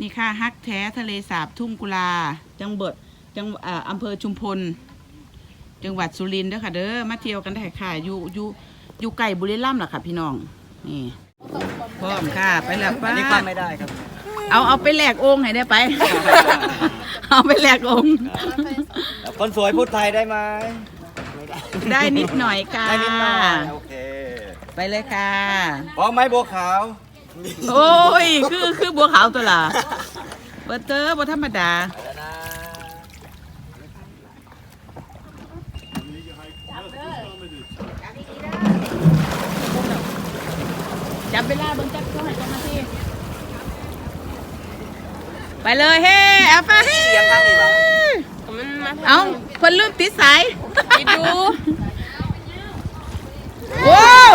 นี่ค่ะฮักแท้ทะเลสาบทุ่งกุลา จังเบิดจังอ่าอำเภอชุมพล จังหวัดสุรินทร์เด้อค่ะ เด้อมาเที่ยวกันได้ค่ะอยู่อยู่อยู่ไก่บุรีรัมย์ล่ะค่ะ พี่น้องนี่พร้อมค่ะไปแล้วป้าอันนี้ความไม่ได้ครับ เอาเอาไปแลกองค์ให้ได้ไป เอาไปแลกองค์คนสวยพูดไทยได้ไหมไม่ได้ได้นิดหน่อยค่ะได้นิดหน่อยโอเคไปเลยค่ะพร้อมไหมบัวขาว โอ้ย คือคือบัวขาวตัวละเบอร์เตอร์บัธรรมดาแล้วนะจับเวลาเบิ่งจับตัวให้จังนาทีไปเลยเฮ้เอาไปเฮ้เสียงข้างนี้วะเอาคนลืมติดสายไปดูว้าว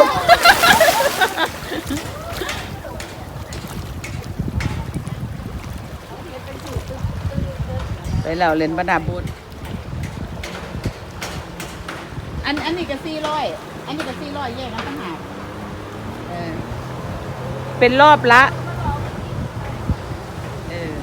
ไป แล้วเล่นบรรดาบุญอันอันนี้ก็สี่ร้อยอันนี้ก็สี่ร้อยแยกกันต่างหากเออเป็นรอบละเออ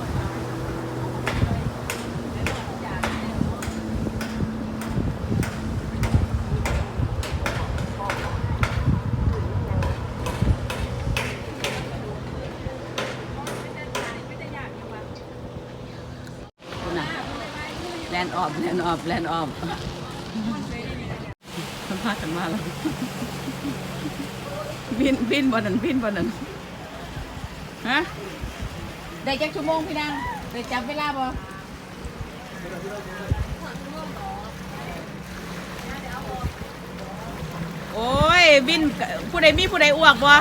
น่ะแล นด์ออฟแลนด์ออฟแลนด์ออฟสัมภากันมาแล้วบินบินบนนั้นบินบนนั้นฮะได้จักชั่วโมงพี่นางได้จับเวลาบ่โอ้ยบินผู้ใดมีผู้ใดอ้วกบ่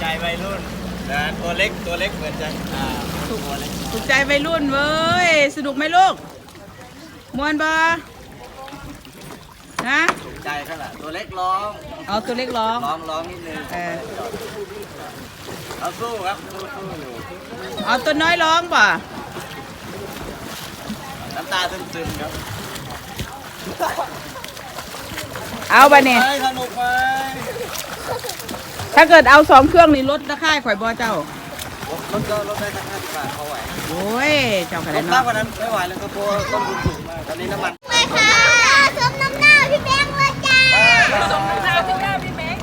ใจวัยรุ่น แต่ตัวเล็กตัวเล็กเหมือนจะอ่าตัวเล็กถูกใจวัยรุ่นเว้ย สนุกไหมลูกมวนบ่ฮะถูกใจเขาแหละตัวเล็กร้องเอาตัวเล็กร้องร้องร้องนิดนึงเออเอาสู้ครับสู้สู้อยู่เอาตัวน้อยร้องป่ะน้ำตาซึมๆครับเอาไปเนี่ยไปสนุกไหม ถ้าเกิดเอาสองเครื่องนี่ลดราคาให้ข่อยบ่เจ้า รถก็รถได้สักห้าสิบบาทเขาไหวโอ้ย เจ้าขรนาดถนั้นมากเนาะกว่านั้นไม่ไหวแล้วครับเพราะว่าต้นทุนสูงมากตอนนี้น้ำมัน ไปค่ะสมน้ำหน้าพี่แบงค์เลยจ้า สมน้ำที่หน้าพี่แม็ก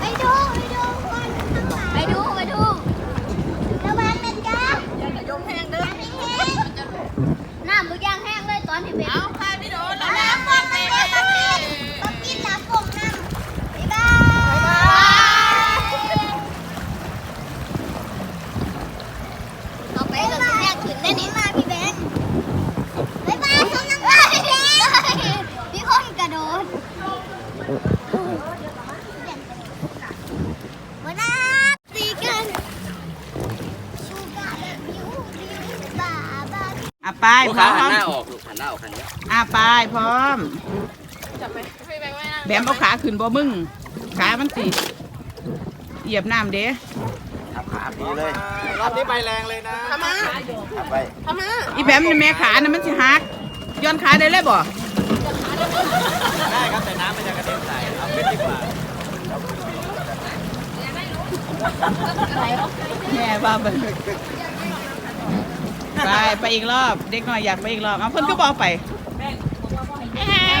ไปดูไปดูคนไปดูไปดูระวังนะจ๊ะ อย่ากระยมแห้งเด้อ น้ำแห้งน้ำมือยางแห้งเลยตอนที่แบง เอา ค์ พาพี่โดนแล้ว น้ำปองน้ำปองน้ำต้องกินน้ำปองน้ำบ๊ายบายต่อไปเราจะแยกถึงได้หนิมาพี่แบงค์บ๊ายบายสมน้ำหน้าพี่แบงค์พี่คนกระโดด วันนัดตีกันชูการ์บิวบิวบาบา อะไปลูกพร้ค้าอหันมหน้าออกลูกหันหน้าออกคันนี้อะไปพร้อม จับไปพี่แม็กไว้นะแบมเอาขาขึ้นบ่มึง ขามันสิเหยียบน้ำเด้ขับขาดีเลย รอบนี้ไปแรงเลยนะทำมาขับไป ทำมาอีแบมนี่แม่ขานะมันสิหักย้อนขาได้เลยบ่ ได้ครับแต่น้ำมันจะกระเด็นใส่เอาเป็นดีกว่าแม่ว่าไปไปไปอีกรอบเด็กน้อยอยากไปอีกรอบเอาเพิ่นก็บอกไป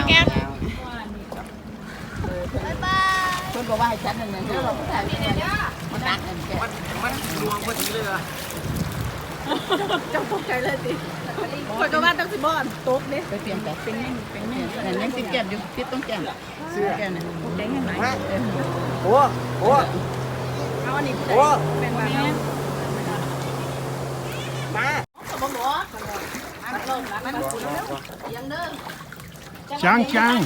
แกเพิ่นบอกว่าให้จัดหนึ่งเนี่ยมันนักเงินแกมันมันรวมพอดีเลยอะ เจ้าตกใจเลยสิคนก็ว่าต้องสิบอนตกเนี่ยไปเปลี่ยนแต่เป็นยังเป็นยังนั่นยังติดแก้มอยู่ติดต้องแก้มเสื้อแก้มน่ะแดงยังไงเออโอ้โอ้เอาอันนี้โอ้เป็นแบบนี้มาจังจัง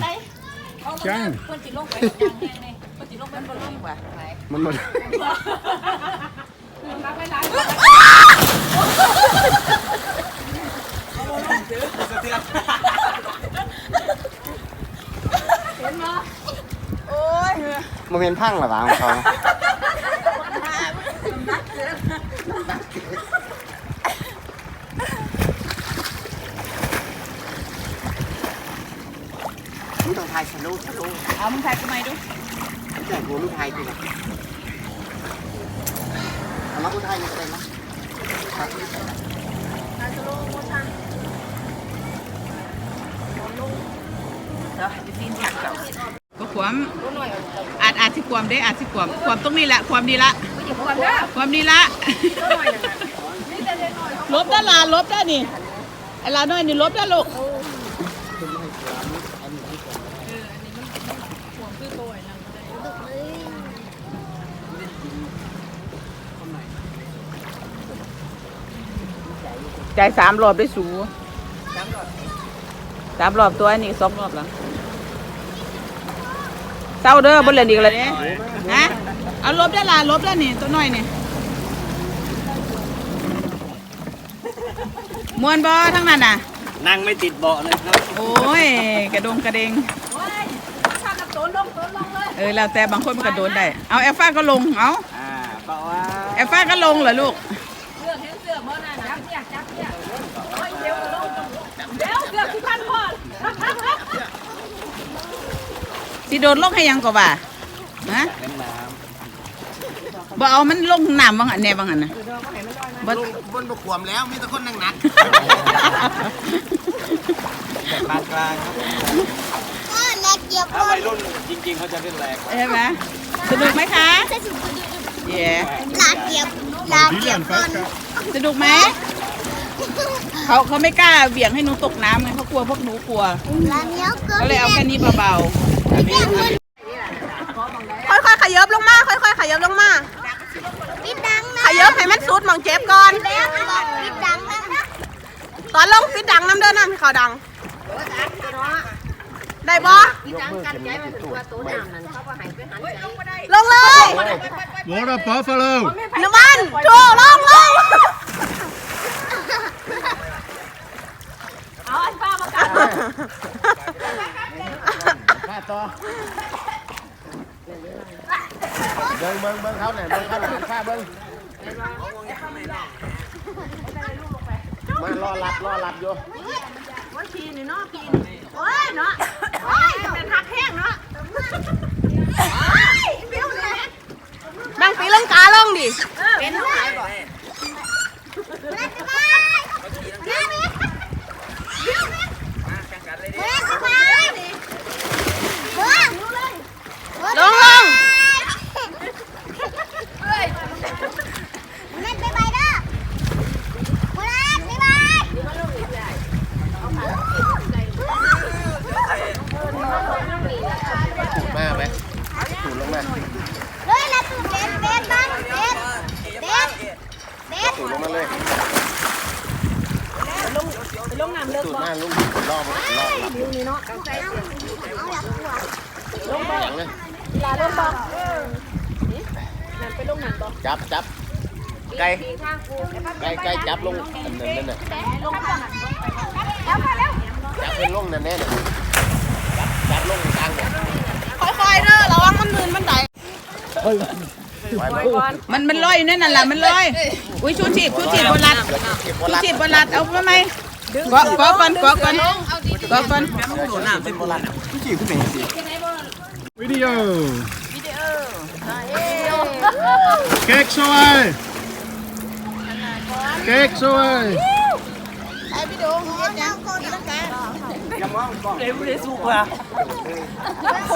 จังคนจิลงไปยังแห้งเนี่ยคนจิลงเป็นบอลลูนกว่ามันหมด รับไปหลายสะเทือนมันเป็นพังเหรอวะของเขาลูกต้องทายสนุกสนุกเอามึงถ่ายทำไมดูแต่กูลูกทายจริงมาผู้ไทยนี่ก็ได้มั้ง เนาะจะตีนหักเจ้าก็ความอาจอาจสิความได้อาจสิความความตรงนี้แหละความนี่ละความนี่ละลบได้ลาลบได้นี่ไอ้ลาน้อยนี่ลบได้ลูกใจายสามรอบได้สูสามรอบตัวอันนี้สองรอบแล้วเศร้าเด้อบนเล่นอีกแล้วเนี่ยฮะเอาลบได้ละลบได้นี่ตัวน้อยนี่มวนบอทั้งนั้นน่ะ นั่งไม่ติดเบาะเลยครับ โอ้ย กระดงกระเดงเออแล้วแต่บางคนมันกระโดดได้ เอาแอลฟ้าก็ลง เอาอ่าเพราะว่าแอลฟ้าก็ลงเหรอลูกสิ โดดลงให้ยังก็ว่าฮะเป็นน้บ่เอามันลงน้ำบางอันแน่บางอันนะบ่ำบนบกขวมแล้วมีแต่คนนั่งหนักแบบปานกลางครับอ้าวนักเกียบถ้าวัยรุ่นจริงๆเขาจะเล่นแรงใช่ไหมสนุกไหมคะใช่สุดเย่ลาเกียบลาเกียบก่อนสนุกไหม เขาเขาไม่กล้าเบี่ยงให้หนูตกน้ำไงเขากลัวพวกหนูกลัวลาเนี้ยก็ก็เลยเอาแค่นี้เบาค่อยๆขยับลงมา ค่อยๆขยับลงมาปิดดังนะขยับให้มันสุดหมองเจ็บก่อนแม่บอกปิดดังนะตอนลงปิดดังน้ำเด้อน้ำให้เขาดัง ได้บ่ลงเลย Water buffalo. น้ำมันโจลงลง มาต่อเบิ้งเบิ้งเบิ้งเขาเนี่ยเบิ้งเขาหลังข้าเบิ้งมารอรับรอรับอยู่โอ้ยเนาะโอ้ยเป็นทักแห้งเนาะแบ่งปีลังกาลงดิเป็นเท่าไหร่บ่แม่สบายแม่แม่แม่สบายบัว ลงลง แม่บ๊ายบายเด้อบัวบ๊ายบาย มาไหมถูลงมา เลยละตูเบนเบนบ้างเบนเบนเบน ถูลงมาเลย ล งน้ำเลิกถูหน้าลุงรอบรอบรับเอาหลับหัวอย่างเลยลาลงบ่นั่นไปลงน้ำบ่จับจับไก่ไก่ไก่จับลงอันนั้นนั่นน่ะแล้วมาแล้วจับเป็นลงนั่นแน่น่ะจับจับลงกลางเนี่ยค่อยๆเด้อระวังมันมืนมันไดไหวไหมมันมันลอยอยู่นั่นน่ะล่ะมันลอย อุ้ยชูชีพชูชีพบนรัดเก็บชูรัดชีพบนรัดเอามาไหม กอกอก่อนกอก่อนกอก่อนโดดน้ำเป็นบอลลัดผู้จีขึ้นเป็นสิ Video. Keks away. Keks away. ไอ้พี่ดงเฮ็ดยังคนละกันอย่ามองกล้องเดี๋ยวไม่ได้สู้ว่ะไปเล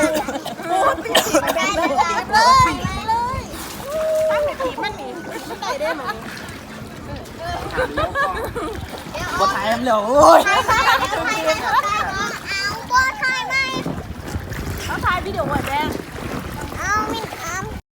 ยเลยบ่ถ่ายทำแล้วโอ้ยใครใค รใครใครเอาบ่ใช่ไหมเขาถ่ายวิดีโอไว้แดง